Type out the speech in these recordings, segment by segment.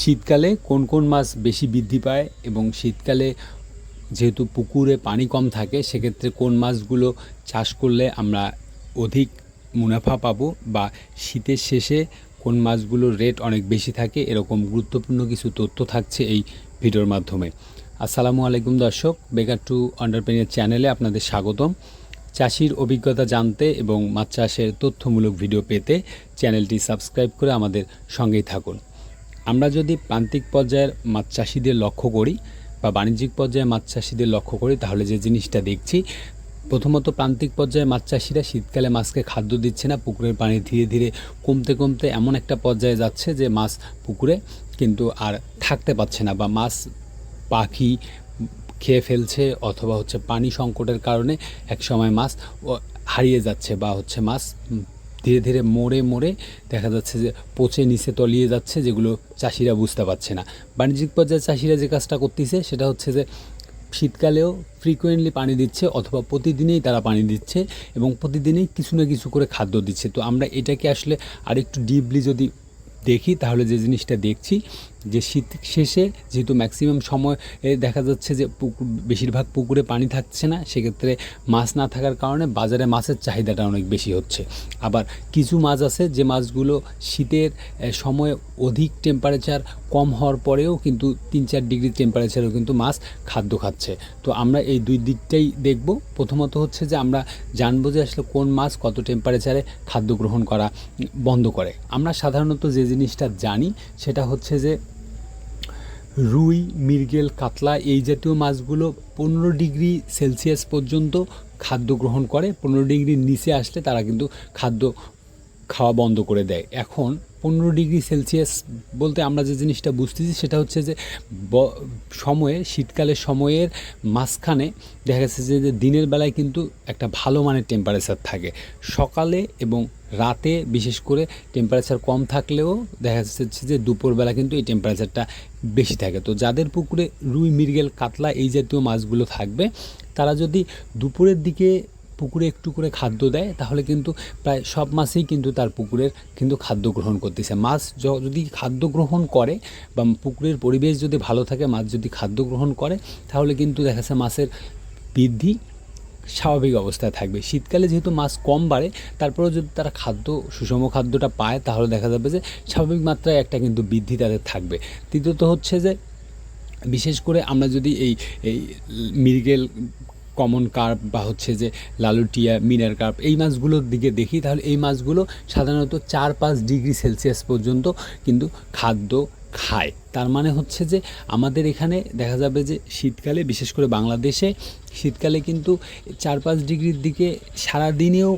শীতকালে কোন কোন মাছ বেশি বৃদ্ধি পায় এবং শীতকালে যেহেতু পুকুরে পানি কম থাকে, সেক্ষেত্রে কোন মাছগুলো চাষ করলে আমরা অধিক মুনাফা পাবো বা শীতের শেষে কোন মাছগুলোর রেট অনেক বেশি থাকে, এরকম গুরুত্বপূর্ণ কিছু তথ্য থাকছে এই ভিডিওর মাধ্যমে। আসসালামু আলাইকুম দর্শক বেকার টু অন্টারপ্রেনিয়ার চ্যানেলে আপনাদের স্বাগতম। চাষির অভিজ্ঞতা জানতে এবং মাছ চাষের তথ্যমূলক ভিডিও পেতে চ্যানেলটি সাবস্ক্রাইব করে আমাদের সঙ্গেই থাকুন। আমরা যদি প্রান্তিক পর্যায়ের মাছ চাষিদের লক্ষ্য করি বা বাণিজ্যিক পর্যায়ে মাছ চাষিদের লক্ষ্য করি, তাহলে যে জিনিসটা দেখছি, প্রথমত প্রান্তিক পর্যায়ে মাছ চাষিরা শীতকালে মাছকে খাদ্য দিচ্ছে না, পুকুরের পানি ধীরে ধীরে কমতে কমতে এমন একটা পর্যায়ে যাচ্ছে যে মাছ পুকুরে কিন্তু আর থাকতে পারছে না বা মাছ পাখি খেয়ে ফেলছে অথবা হচ্ছে পানি সংকটের কারণে এক সময় মাছ হারিয়ে যাচ্ছে বা হচ্ছে মাছ ধীরে ধীরে মরে মরে দেখা যাচ্ছে যে পচে নিচে তলিয়ে যাচ্ছে, যেগুলো চাষিরা বুঝতে পারছে না। বাণিজ্যিক পর্যায়ে চাষিরা যে কাজটা করতেছে, সেটা হচ্ছে যে শীতকালেও ফ্রিকোয়েন্টলি পানি দিচ্ছে অথবা প্রতিদিনেই তারা পানি দিচ্ছে এবং প্রতিদিনেই কিছু না কিছু করে খাদ্য দিচ্ছে। তো আমরা এটাকে আসলে আরেকটু ডিপলি যদি দেখি, তাহলে যে জিনিসটা দেখছি যে শীত শেষে যেহেতু ম্যাক্সিমাম সময় দেখা যাচ্ছে যে পুকুর, বেশিরভাগ পুকুরে পানি থাকছে না, সেক্ষেত্রে মাছ না থাকার কারণে বাজারে মাছের চাহিদাটা অনেক বেশি হচ্ছে। আবার কিছু মাছ আছে যে মাছগুলো শীতের সময় অধিক টেম্পারেচার কম হওয়ার পরেও কিন্তু তিন চার ডিগ্রি টেম্পারেচারেও কিন্তু মাছ খাদ্য খাচ্ছে। তো আমরা এই দুই দিকটাই দেখব। প্রথমত হচ্ছে যে আমরা জানব যে আসলে কোন মাছ কত টেম্পারেচারে খাদ্য গ্রহণ করা বন্ধ করে। আমরা সাধারণত যে জিনিসটা জানি সেটা হচ্ছে যে রুই, মৃগেল, কাতলা এই জাতীয় মাছগুলো পনেরো ডিগ্রি সেলসিয়াস পর্যন্ত খাদ্য গ্রহণ করে। পনেরো ডিগ্রির নিচে আসলে তারা কিন্তু খাদ্য খাওয়া বন্ধ করে দেয়। এখন পনেরো ডিগ্রি সেলসিয়াস বলতে আমরা যে জিনিসটা বুঝতেছি সেটা হচ্ছে যে সময়ে, শীতকালের সময়ের মাঝখানে দেখা গেছে যে দিনের বেলায় কিন্তু একটা ভালো মানের টেম্পারেচার থাকে। সকালে এবং রাতে বিশেষ করে টেম্পারেচার কম থাকলেও দেখা যাচ্ছে যে দুপুরবেলা কিন্তু এই টেম্পারেচারটা বেশি থাকে। তো যাদের পুকুরে রুই, মৃগেল, কাতলা এই জাতীয় মাছগুলো থাকবে, তারা যদি দুপুরের দিকে পুকুরে একটু করে খাদ্য দেয়, তাহলে কিন্তু প্রায় সব মাছেই কিন্তু তার পুকুরের কিন্তু খাদ্য গ্রহণ করতেছে। মাছ যদি খাদ্য গ্রহণ করে বা পুকুরের পরিবেশ যদি ভালো থাকে, মাছ যদি খাদ্য গ্রহণ করে, তাহলে কিন্তু দেখা যাচ্ছে মাছের বৃদ্ধি স্বাভাবিক অবস্থায় থাকবে। শীতকালে যেহেতু মাছ কম বাড়ে, তারপরেও যদি তারা খাদ্য, সুষম খাদ্যটা পায়, তাহলে দেখা যাবে যে স্বাভাবিক মাত্রায় একটা কিন্তু বৃদ্ধি তাদের থাকবে। তৃতীয়ত হচ্ছে যে, বিশেষ করে আমরা যদি এই এই মৃগেল কমন কার্প বা হচ্ছে যে লালুটিয়া, মিনার কার্প এই মাছগুলোর দিকে দেখি, তাহলে এই মাছগুলো সাধারণত চার পাঁচ ডিগ্রি সেলসিয়াস পর্যন্ত কিন্তু খাদ্য খায়। তার মানে হচ্ছে যে আমাদের এখানে দেখা যাবে যে শীতকালে, বিশেষ করে বাংলাদেশে, শীতকালে কিন্তু চার পাঁচ ডিগ্রির দিকে সারাদিনেও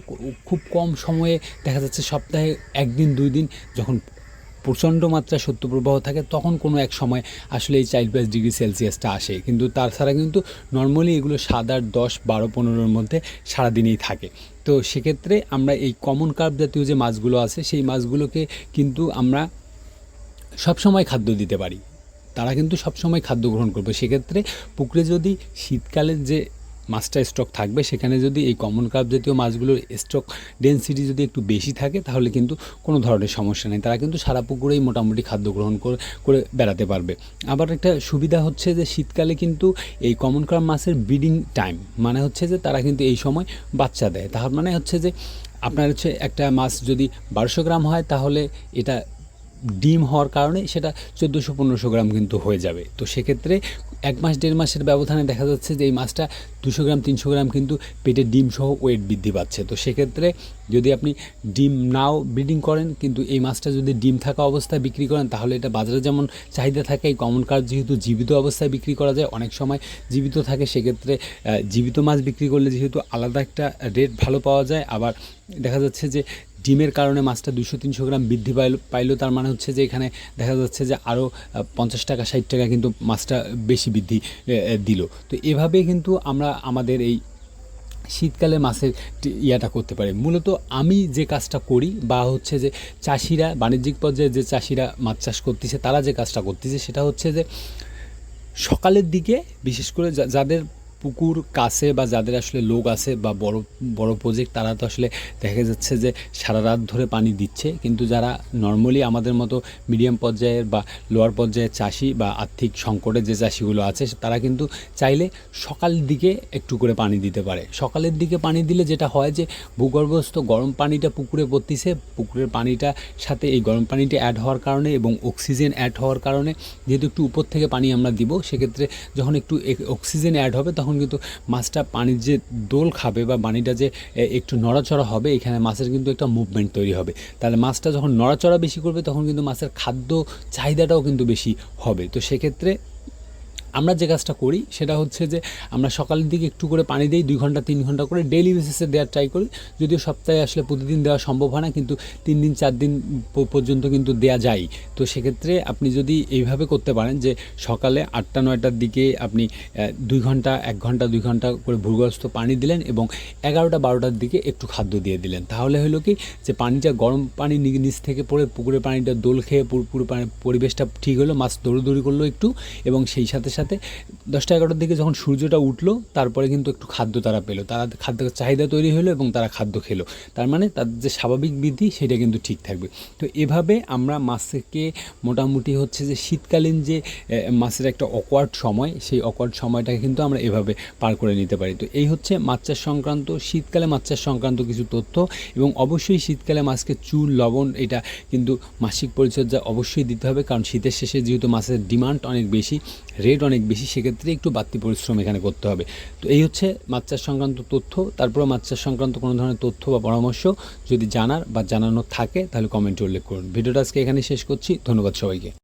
খুব কম সময়ে দেখা যাচ্ছে সপ্তাহে একদিন, দুই দিন যখন প্রচণ্ড মাত্রায় শৈত্যপ্রবাহ থাকে, তখন কোনো এক সময় আসলে এই চাইল্ড পাঁচ ডিগ্রি সেলসিয়াসটা আসে। কিন্তু তাছাড়া কিন্তু নর্মালি এগুলো সাত আট, দশ, বারো, পনেরোর মধ্যে সারাদিনেই থাকে। তো সেক্ষেত্রে আমরা এই কমন কার্প জাতীয় যে মাছগুলো আছে, সেই মাছগুলোকে কিন্তু আমরা সবসময় খাদ্য দিতে পারি। তারা কিন্তু সবসময় খাদ্য গ্রহণ করবে। সেক্ষেত্রে পুকুরে যদি শীতকালের যে মাছটা স্টক থাকবে, সেখানে যদি এই কমন কাপ জাতীয় মাছগুলোর স্টক ডেন্সিটি যদি একটু বেশি থাকে, তাহলে কিন্তু কোনো ধরনের সমস্যা নেই। তারা কিন্তু সারা পুকুরেই মোটামুটি খাদ্য গ্রহণ করে বেড়াতে পারবে। আবার একটা সুবিধা হচ্ছে যে, শীতকালে কিন্তু এই কমন কাপ মাছের ব্রিডিং টাইম মানে হচ্ছে যে, তারা কিন্তু এই সময় বাচ্চা দেয়। তার মানে হচ্ছে যে, আপনার হচ্ছে একটা মাছ যদি বারোশো গ্রাম হয়, তাহলে এটা ডিম হওয়ার কারণে সেটা চোদ্দোশো, পনেরোশো গ্রাম কিন্তু হয়ে যাবে। তো সেক্ষেত্রে এক মাস, দেড় মাসের ব্যবধানে দেখা যাচ্ছে যে এই মাছটা দুশো গ্রাম, তিনশো গ্রাম কিন্তু পেটে ডিম সহ ওয়েট বৃদ্ধি পাচ্ছে। তো সেক্ষেত্রে যদি আপনি ডিম নাও ব্রিডিং করেন, কিন্তু এই মাছটা যদি ডিম থাকা অবস্থায় বিক্রি করেন, তাহলে এটা বাজারে যেমন চাহিদা থাকে, এই কমন কার্ড যেহেতু জীবিত অবস্থায় বিক্রি করা যায়, অনেক সময় জীবিত থাকে, সেক্ষেত্রে জীবিত মাছ বিক্রি করলে যেহেতু আলাদা একটা রেট ভালো পাওয়া যায়। আবার দেখা যাচ্ছে যে ডিমের কারণে মাছটা দুশো তিনশো গ্রাম বৃদ্ধি পাইল, পাইলো, তার মানে হচ্ছে যে এখানে দেখা যাচ্ছে যে আরও পঞ্চাশ টাকা, ষাট টাকা কিন্তু মাছটা বেশি বৃদ্ধি দিল। তো এভাবে কিন্তু আমরা আমাদের এই শীতকালে মাছের ইয়াটা করতে পারি। মূলত আমি যে কাজটা করি বা হচ্ছে যে চাষিরা, বাণিজ্যিক পর্যায়ে যে চাষিরা মাছ চাষ করতেছে, তারা যে কাজটা করতেছে, সেটা হচ্ছে যে সকালের দিকে বিশেষ করে যাদের পুকুর কাছে বা যাদের আসলে লোক আছে বা বড় বড় প্রজেক্ট তারা তো আসলে দেখা যাচ্ছে যে সারা রাত ধরে পানি দিচ্ছে। কিন্তু যারা নর্মালি আমাদের মতো মিডিয়াম পর্যায়ের বা লোয়ার পর্যায়ের চাষি বা আর্থিক সংকটে যে চাষিগুলো আছে, তারা কিন্তু চাইলে সকালের দিকে একটু করে পানি দিতে পারে। সকালের দিকে পানি দিলে যেটা হয় যে ভূগর্ভস্থ গরম পানিটা পুকুরে পড়তিছে, পুকুরের পানিটা সাথে এই গরম পানিটা অ্যাড হওয়ার কারণে এবং অক্সিজেন অ্যাড হওয়ার কারণে যেহেতু একটু উপর থেকে পানি আমরা দিব, সেক্ষেত্রে যখন একটু এক- অক্সিজেন অ্যাড হবে, তখন কিন্তু মাছটা পানির যে দোল খাবে বা পানিটা যে একটু নড়াচড়া হবে, এখানে মাছের কিন্তু একটা মুভমেন্ট তৈরি হবে। তাহলে মাছটা যখন নড়াচড়া বেশি করবে, তখন কিন্তু মাছের খাদ্য চাহিদাটাও কিন্তু বেশি হবে। তো সেক্ষেত্রে আমরা যে কাজটা করি সেটা হচ্ছে যে আমরা সকালের দিকে একটু করে পানি দিই, দুই ঘণ্টা, তিন ঘণ্টা করে ডেইলি বেসিসে দেওয়ার ট্রাই করি। যদিও সপ্তাহে আসলে প্রতিদিন দেওয়া সম্ভব হয় না, কিন্তু তিন দিন, চার দিন পর্যন্ত কিন্তু দেয়া যায়। তো সেক্ষেত্রে আপনি যদি এইভাবে করতে পারেন যে সকালে আটটা, নয়টার দিকে আপনি দুই ঘণ্টা, এক ঘণ্টা, দুই ঘণ্টা করে ভূগর্ভস্থ পানি দিলেন এবং এগারোটা, বারোটার দিকে একটু খাদ্য দিয়ে দিলেন। তাহলে হলো কি যে পানিটা গরম পানি নিচ থেকে পড়ে পুকুরের পানিটা দোল খেয়ে পুরো পুরো পানি পরিবেশটা ঠিক হলো, মাছ দৌড়দৌড়ি করল একটু এবং সেই সাথে সাথে দশটা এগারোটার দিকে যখন সূর্যটা উঠল, তারপরে কিন্তু একটু খাদ্য তারা পেল। তারা খাদ্য চাহিদা তৈরি হলো এবং তারা খাদ্য খেলো। তার মানে তাদের যে স্বাভাবিক বৃদ্ধি, সেটা কিন্তু ঠিক থাকবে। তো এভাবে আমরা মাছকে মোটামুটি হচ্ছে যে শীতকালীন যে মাছের একটা অকওয়ার্ড সময়, সেই অকওয়ার্ড সময়টাকে কিন্তু আমরা এভাবে পার করে নিতে পারি। তো এই হচ্ছে মাছ চাষ সংক্রান্ত, শীতকালে মাছ চাষ সংক্রান্ত কিছু তথ্য এবং অবশ্যই শীতকালে মাছকে চুল, লবণ, এটা কিন্তু মাসিক পরিচর্যা অবশ্যই দিতে হবে। কারণ শীতের শেষে যেহেতু মাছের ডিমান্ড অনেক বেশি রেট অনেক বেশি, সেক্ষেত্রে একটু বাড়তি পরিশ্রম এখানে করতে হবে। তো এই হচ্ছে মাছ চাষ সংক্রান্ত তথ্য। তারপরে মাছ চাষ সংক্রান্ত কোনো ধরনের তথ্য বা পরামর্শ যদি জানার বা জানানোর থাকে, তাহলে কমেন্টে উল্লেখ করুন। ভিডিওটা আজকে এখানে শেষ করছি। ধন্যবাদ সবাইকে।